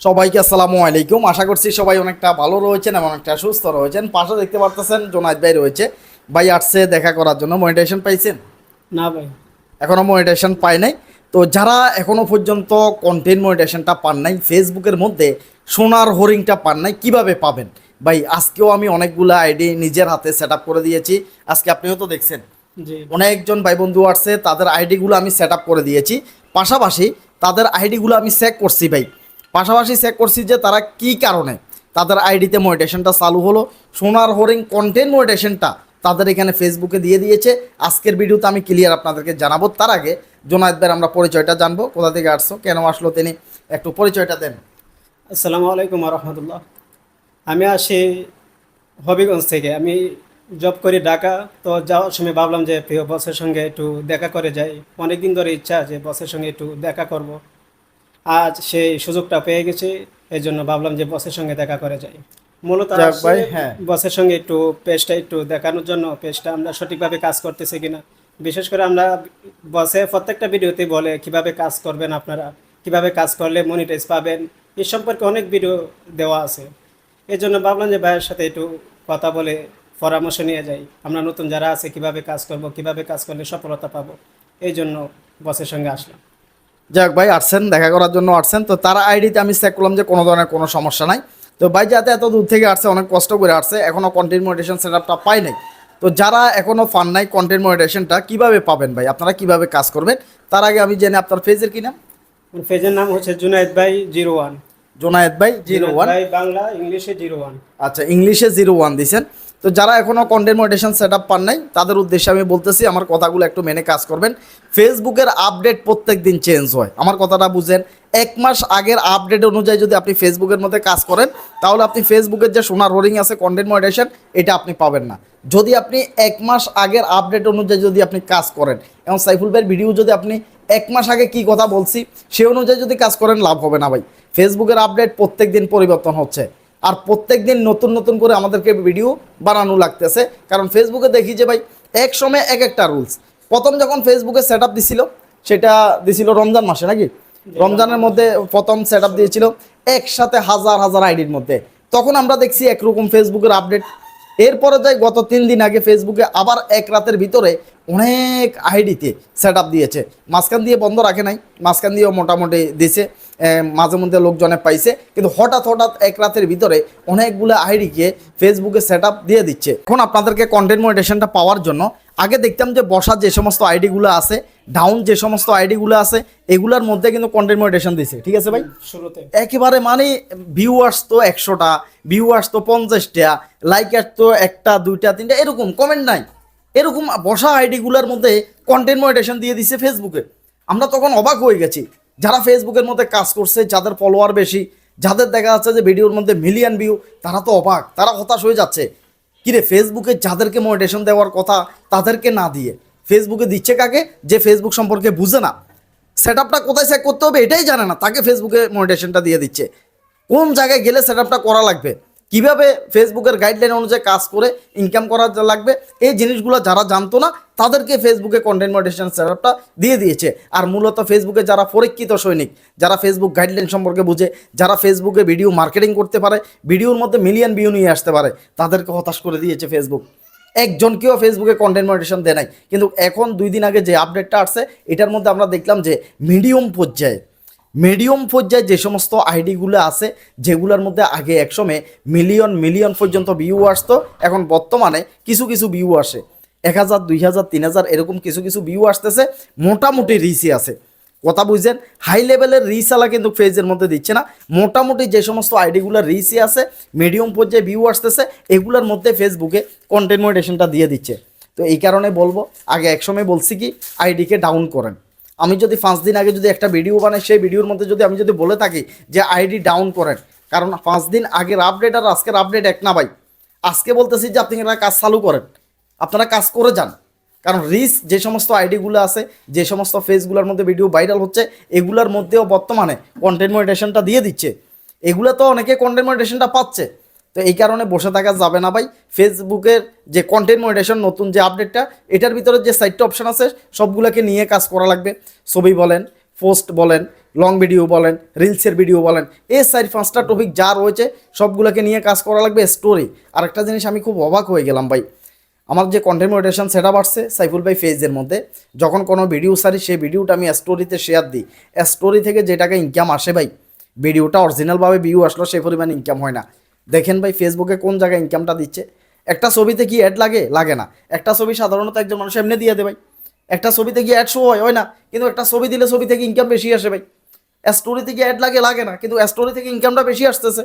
সবাইকে আসসালামু আলাইকুম। আশা করছি সবাই অনেকটা ভালো রয়েছেন এবং অনেকটা সুস্থ রয়েছেন। পাশে দেখতে পারতেছেন জোনাইদ ভাই রয়েছে। ভাই আসছে দেখা করার জন্য। মনিটেশন পাইছেন? না ভাই। এখনও মনিটেশন পাই নাই। তো যারা এখনও পর্যন্ত কন্টেন্ট মনিটেশনটা পান নাই ফেসবুকের মধ্যে সোনার হরিংটা পান নাই কীভাবে পাবেন? ভাই আজকেও আমি অনেকগুলো আইডি নিজের হাতে সেট করে দিয়েছি। আজকে আপনিও তো দেখছেন। জি। অনেকজন ভাই বন্ধু আসছে তাদের আইডিগুলো আমি সেট করে দিয়েছি। পাশাপাশি তাদের আইডিগুলো আমি চেক করছি ভাই। পাশাপাশি চেক করছি যে তারা কি কারণে তাদের আইডিতে মোডিটেশনটা চালু হলো। সোনার হরিং কন্টেন্ট মোডিটেশনটা তাদের এখানে ফেসবুকে দিয়ে দিয়েছে। আজকের ভিডিওতে আমি ক্লিয়ার আপনাদেরকে জানাব। তার আগে জোনায়েদ ভাইয়ের আমরা পরিচয়টা জানব। কোথা থেকে আসছো? কেন আসলো তিনি? একটু পরিচয়টা দেন। আসসালামু আলাইকুম রহমতুল্লাহ আমি আসি হবিগঞ্জ থেকে। আমি জব করি ঢাকা। তো যাওয়ার সময় ভাবলাম যে প্রিয় বসের সঙ্গে একটু দেখা করে যাই। অনেক দিন ধরে ইচ্ছা যে বসের সঙ্গে একটু দেখা করব। আজ সেই সুযোগটা পেয়ে গেছি এই জন্য ভাবলাম যে বসের সঙ্গে দেখা করে যাই। মূলত ভাই, হ্যাঁ। বসের সঙ্গে একটু পেজটা একটু দেখানোর জন্য পেজটা আমরা সঠিকভাবে কাজ করতেছি কিনা। বিশেষ করে আমরা বসে প্রত্যেকটা ভিডিওতে বলে কীভাবে কাজ করবেন আপনারা কীভাবে কাজ করলে মনিটাইজ পাবেন এ সম্পর্কে অনেক ভিডিও দেওয়া আছে। এই জন্য ভাবলাম যে ভাইয়ের সাথে একটু কথা বলে পরামর্শ নিয়ে যাই। আমরা নতুন যারা আছে কীভাবে কাজ করব কীভাবে কাজ করলে সফলতা পাবো এই জন্য বসের সঙ্গে আসলাম। যাক ভাই আসছেন দেখা করার জন্য আসছেন। তো তার আইডিতে আমি চেক করলাম যে কোনো ধরনের কোনো সমস্যা নাই। তো ভাই যাতে এত দূর থেকে আসছে অনেক কষ্ট করে আসছে এখনও কন্টেন্ট মনিটেশন সেটআপটা পাই নাই। তো যারা এখনও ফান নাই কন্টেন্ট মনিটেশনটা কীভাবে পাবেন ভাই? আপনারা কীভাবে কাজ করবেন? তার আগে আমি জেনে আপনার ফেজের কি নাম? পেজের নাম হচ্ছে জুনায়েদ ভাই জিরো ওয়ান। জোনায়েদ ভাই জিরো ওয়ান। বাংলা ইংলিশে জিরো ওয়ান। আচ্ছা ইংলিশে জিরো ওয়ান দিছেন। তো যারা এখনও কন্টেন্ট মডিটেশন সেট আপ পান নাই, তাদের উদ্দেশ্যে আমি বলতেছি, আমার কথাগুলো একটু মেনে কাজ করবেন। ফেসবুকের আপডেট প্রত্যেক দিন চেঞ্জ হয়। আমার কথাটা বুঝেন, এক মাস আগের আপডেট অনুযায়ী যদি আপনি ফেসবুকের মধ্যে কাজ করেন, তাহলে আপনি ফেসবুকের যে সোনার হোরিং আছে কন্টেন্ট মডিটেশন এটা আপনি পাবেন না। যদি আপনি এক মাস আগের আপডেট অনুযায়ী যদি আপনি কাজ করেন, এবং সাইফুল ভাইয়ের ভিডিও যদি আপনি এক মাস আগে কি কথা বলছি, সে অনুযায়ী যদি কাজ করেন, লাভ হবে না ভাই। ফেসবুকের আপডেট প্রত্যেক দিন পরিবর্তন হচ্ছে। আর প্রত্যেক দিন নতুন নতুন করে আমাদেরকে ভিডিও বানানো লাগতেছে। কারণ ফেসবুকে দেখি যে ভাই, এক সময় এক একটা রুলস প্রথম যখন ফেসবুকে সেট আপ দিছিল, সেটা দিছিল রমজান মাসে নাকি? রমজানের মধ্যে প্রথম সেট আপ দিয়েছিল একসাথে হাজার হাজার আইডির মধ্যে। তখন আমরা দেখছি একরকম ফেসবুকের আপডেট এরপরে যাই, গত তিন দিন আগে ফেসবুকে আবার এক রাতের ভিতরে অনেক আইডিতে সেট দিয়েছে। মাঝখান দিয়ে বন্ধ রাখে নাই, মাঝখান দিয়েও মোটামুটি দিছে। মাঝে মধ্যে লোকজনে পাইছে কিন্তু হঠাৎ হঠাৎ এক রাতের ভিতরে অনেকগুলো আইডিকে ফেসবুকে সেট আপ দিয়ে দিচ্ছে। এখন আপনাদেরকে কন্টেন্ট মনিটেশনটা পাওয়ার জন্য আগে দেখতাম যে বসার যে সমস্ত আইডিগুলো আছে ডাউন যে সমস্ত আইডিগুলো আছে এগুলোর মধ্যে কিন্তু কন্টেন্ট মনিটেশন দিছে। ঠিক আছে ভাই? শুরুতে। একেবারে মানে ভিউয়ার্স তো একশোটা ভিউয়ার্স তো পঞ্চাশটা লাইক তো একটা দুইটা তিনটা এরকম কমেন্ট নাই। এরকম বসা আইডিগুলোর মধ্যে কন্টেন্ট মনিটেশন দিয়ে দিছে ফেসবুকে আমরা তখন অবাক হয়ে গেছি। যারা ফেসবুকের মধ্যে কাজ করছে, যাদের ফলোয়ার বেশি, যাদের দেখা যাচ্ছে যে ভিডিওর মধ্যে মিলিয়ন ভিউ তারা তো অবাক, তারা হতাশ হয়ে যাচ্ছে। কিরে ফেসবুকে যাদেরকে মনিটেশন দেওয়ার কথা, তাদেরকে না দিয়ে? ফেসবুকে দিচ্ছে কাকে? যে ফেসবুক সম্পর্কে বুঝে না। সেট আপটা কোথায় চেক করতে হবে, এটাই জানে না, তাকে ফেসবুকে মনিটেশনটা দিয়ে দিচ্ছে। কোন জায়গায় গেলে সেট আপটা করা লাগবে? কীভাবে ফেসবুকের গাইডলাইন অনুযায়ী কাজ করে ইনকাম করা লাগবে, এই জিনিসগুলো যারা জানতো না, তাদেরকে ফেসবুকে কন্টেন্ট মডিটেশন সেট আপটা দিয়ে দিয়েছে। আর মূলত ফেসবুকে যারা পরীক্ষিত সৈনিক, যারা ফেসবুক গাইডলাইন সম্পর্কে বুঝে, যারা ফেসবুকে ভিডিও মার্কেটিং করতে পারে ভিডিওর মধ্যে মিলিয়ন ভিউ নিয়ে আসতে পারে, তাদেরকে হতাশ করে দিয়েছে ফেসবুক একজনকেও ফেসবুকে কন্টেন্ট মডিটেশন দেয় নাই। কিন্তু এখন দুই দিন আগে যে আপডেটটা আসছে, এটার মধ্যে আমরা দেখলাম যে মিডিয়াম পর্যায়ে মিডিয়াম পর্যায়ে যে সমস্ত আইডিগুলো আছে, যেগুলোর মধ্যে আগে একসময় মিলিয়ন মিলিয়ন পর্যন্ত ভিউ আসতো, এখন বর্তমানে কিছু কিছু ভিউ আসে। এক হাজার, দুই হাজার, তিন হাজার, এরকম কিছু কিছু ভিউ আসতেছে, মোটামুটি রিচই আছে। কথা বুঝছেন? হাই লেভেলের রিসালা কিন্তু ফেজের মধ্যে দিচ্ছে না। মোটামুটি যে সমস্ত আইডিগুলোর রিসি আছে মিডিয়াম পর্যায়ে ভিউ আসতেছে, এগুলোর মধ্যে ফেসবুকে কন্টেন্ট দিয়ে দিচ্ছে। তো এই কারণে বলব, আগে একসময় বলছি কি আইডিকে ডাউন করেন। আমি যদি পাঁচ দিন আগে যদি একটা ভিডিও বানাই, সেই ভিডিওর মধ্যে যদি আমি যদি বলে থাকি যে আইডি ডাউন করেন, কারণ পাঁচ দিন আগের আপডেট আর আজকের আপডেট এক না ভাই। আজকে বলতেছি যে আপনি একটা কাজ চালু করেন, আপনারা কাজ করে যান। কারণ রিস যে সমস্ত আইডিগুলো আছে, যে সমস্ত ফেসগুলোর মধ্যে ভিডিও ভাইরাল হচ্ছে, এগুলোর মধ্যেও বর্তমানে কন্টেন্ট মনিটেশনটা দিয়ে দিচ্ছে। এগুলো তো অনেকে কন্টেন্ট মনিটেশনটা পাচ্ছে। তো এই কারণে বসে থাকা যাবে না ভাই। ফেসবুকের যে কন্টেন্ট মনিটেশন নতুন যে আপডেটটা এটার ভিতরে যে সাইটটা অপশন আছে, সবগুলোকে নিয়ে কাজ করা লাগবে। ছবি বলেন পোস্ট বলেন লং ভিডিও বলেন রিলসের ভিডিও বলেন, এই চার পাঁচটা টপিক যা রয়েছে, সবগুলোকে নিয়ে কাজ করা লাগবে স্টোরি আর একটা জিনিস আমি খুব অবাক হয়ে গেলাম ভাই। আমার যে কন্টেন্ট মডিটেশন সেট আসছে সাইফুল ভাই ফেজের মধ্যে, যখন কোনো ভিডিও সারি সেই ভিডিওটা আমি স্টোরিতে শেয়ার দিই। স্টোরি থেকে যে টাকা ইনকাম আসে ভাই ভিডিওটা অরিজিনালভাবে ভিউ আসলো, সেই পরিমাণ ইনকাম হয় না। দেখেন ভাই ফেসবুকে কোন জায়গায় ইনকামটা দিচ্ছে? একটা ছবিতে কি অ্যাড লাগে? লাগে না। একটা ছবি সাধারণত একজন মানুষ এমনি দিয়ে দেয় ভাই। একটা ছবিতে কি অ্যাড শো হয়? হয় না। কিন্তু একটা ছবি দিলে ছবি থেকে ইনকাম বেশি আসে ভাই। স্টোরি থেকে অ্যাড লাগে লাগে না। কিন্তু স্টোরি থেকে ইনকামটা বেশি আসতেছে।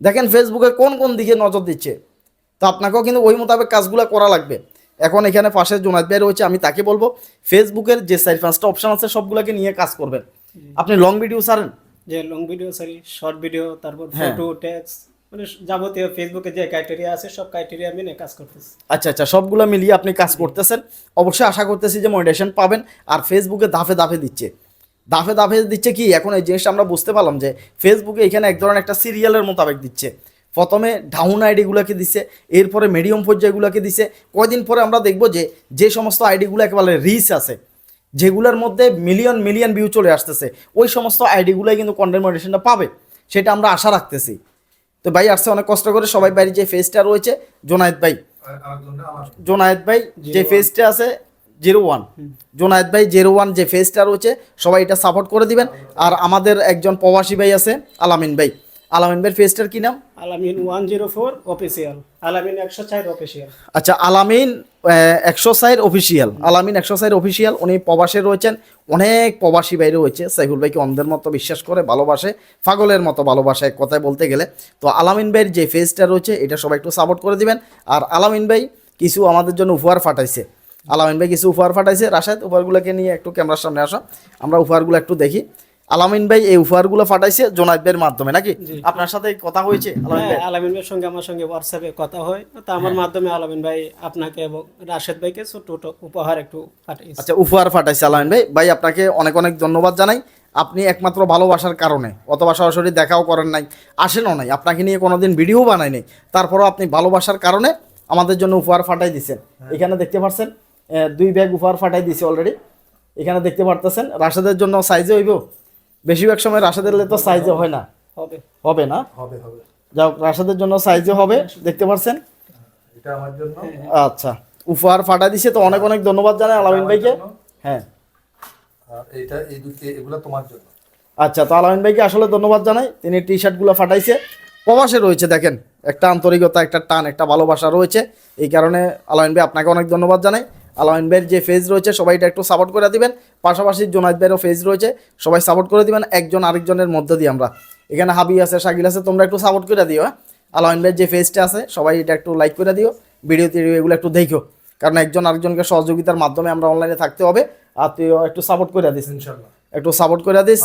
দেখেন ফেসবুকে কোন কোন দিকে নজর দিচ্ছে? তো আপনাকেও কিন্তু ওই মোতাবেক কাজগুলো করা লাগবে। এখন এখানে পাশে জোনাদ ভাই রয়েছে আমি তাকে বলব ফেসবুকের যে চার পাঁচটা অপশন আছে সবগুলোকে নিয়ে কাজ করবেন। আপনি লং ভিডিও ছাড়েন? যে long video sorry short video তারপর হ্যাঁ। ফটো টেক্স মানে যাবতীয় ফেসবুকে যে ক্রাইটেরিয়া আছে, সব ক্রাইটেরিয়া মেনে কাজ করতেছি। আচ্ছা আচ্ছা সবগুলো মিলিয়ে আপনি কাজ করতেছেন। অবশ্যই আশা করতেছি যে মনিটেশন পাবেন আর ফেসবুকে দাফে দাফে দিচ্ছে। দাফে দাফে দিচ্ছে কি, এখন এই জিনিসটা আমরা বুঝতে পারলাম যে ফেসবুকে এখানে এক ধরনের একটা সিরিয়ালের মোতাবেক দিচ্ছে। প্রথমে ডাউন আইডিগুলোকে দিছে, এরপরে মিডিয়াম পর্যায়গুলোকে দিছে। কয়দিন পরে আমরা দেখব যে যে সমস্ত আইডিগুলো একেবারে রিচ আছে, যেগুলোর মধ্যে মিলিয়ন মিলিয়ন ভিউ চলে আসতেছে, ওই সমস্ত আইডিগুলোই কিন্তু কন্টেন্ট মনিটেশনটা পাবে। সেটা আমরা আশা রাখতেছি। তো ভাই আসছে অনেক কষ্ট করে সবাই বাইরে যে ফেজটা রয়েছে জোনায়েদ ভাই। জোনায়েদ ভাই যে ফেজটা আছে জিরো ওয়ান জোনায়েদ ভাই জিরো ওয়ান যে ফেজটা রয়েছে সবাই এটা সাপোর্ট করে দিবেন। আর আমাদের একজন প্রবাসী ভাই আছে আলামিন ভাই। আলামিন ভাইয়ের ফেজটার কি নাম? আলামিন ওয়ান জিরো ফোর অফিসিয়াল। আলামিন একশো চার অফিসিয়াল। আচ্ছা আলামিন একশো সাইড অফিসিয়াল। আলামিন একশো সাইড অফিসিয়াল উনি প্রবাসে রয়েছেন। অনেক প্রবাসী বাইরে রয়েছে। সাইফুল ভাইকে অন্ধের মতো বিশ্বাস করে ভালোবাসে পাগলের মতো ভালোবাসে এক কথায় বলতে গেলে। তো আলামিন ভাইয়ের যে ফেজটা রয়েছে এটা সবাই একটু সাপোর্ট করে দিবেন। আর আলামিন ভাই কিছু আমাদের জন্য উপহার ফাটাইছে আলামিন ভাই কিছু উপহার পাঠাইছে। রাশাদ উপহারগুলোকে নিয়ে একটু ক্যামেরার সামনে আসো। আমরা উপহারগুলো একটু দেখি। আলামিন ভাই এই উপহারগুলো পাঠাইছে ভাইয়ের মাধ্যমে নাকি? আপনার সাথে কথা হয়েছে আলামিন ভাই? হ্যাঁ আলামিন ভাইয়ের সঙ্গে আমার সঙ্গে হোয়াটসঅ্যাপে কথা হয়। তো আমার হ্যাঁ। মাধ্যমে আলামিন ভাই আপনাকে এবং রাশেদ ভাইকে ছোট ছোট উপহার একটু পাঠিয়েছে। আচ্ছা উপহার পাঠাইছে আলামিন ভাই। ভাই আপনাকে অনেক অনেক ধন্যবাদ জানাই। আপনি একমাত্র ভালোবাসার কারণে অথবা সরাসরি দেখাও করেন নাই আসেনও নাই আপনাকে নিয়ে কোনোদিন ভিডিও বানাই নাই। তারপরও আপনি ভালোবাসার কারণে আমাদের জন্য উপহার ফাটাই দিছেন এখানে দেখতে পাচ্ছেন দুই ব্যাগ উপহার ফাটাই দিছে অলরেডি এখানে দেখতে পারতেছেন রাশেদের জন্য সাইজে হইব। বেশিরভাগ সময় রাশেদের তো সাইজে হয় না। হবে। হবে না? হবে হবে। যাও রাশেদের জন্য সাইজে হবে দেখতে পাচ্ছেন এটা আমার জন্য। আচ্ছা। উপহার ফাটাই দিছে তো অনেক অনেক ধন্যবাদ জানাই আলামিন ভাইকে। হ্যাঁ। আর এইটা এই দুটি এগুলো তোমার জন্য। আচ্ছা তো আলামিন ভাইকে আসলে ধন্যবাদ জানাই। তিনি টি শার্টগুলো ফাটাইছে। প্রবাসে রয়েছে দেখেন একটা আন্তরিকতা একটা টান একটা ভালোবাসা রয়েছে। এই কারণে আলামিন ভাই আপনাকে অনেক ধন্যবাদ জানাই। আলামিন ভাইয়ের যে ফেজ রয়েছে সবাই এটা একটু সাপোর্ট করে দিবেন। পাশাপাশি জোনাইদ ভাইয়েরও ফেজ রয়েছে সবাই সাপোর্ট করে দিবেন। একজন আরেকজনের মধ্যে দিয়ে আমরা। এখানে হাবি আছে শাকিল আছে তোমরা একটু সাপোর্ট করে দিও হ্যাঁ? আলামিন ভাইয়ের যে ফেজটা আছে সবাই এটা একটু লাইক করে দিও। ভিডিও টিডিও এগুলো একটু দেখো। কারণ একজন আরেকজনকে সহযোগিতার মাধ্যমে আমরা অনলাইনে থাকতে হবে আর তুইও একটু সাপোর্ট করে দিস। ইনশাল্লাহ একটু সাপোর্ট করে দিস।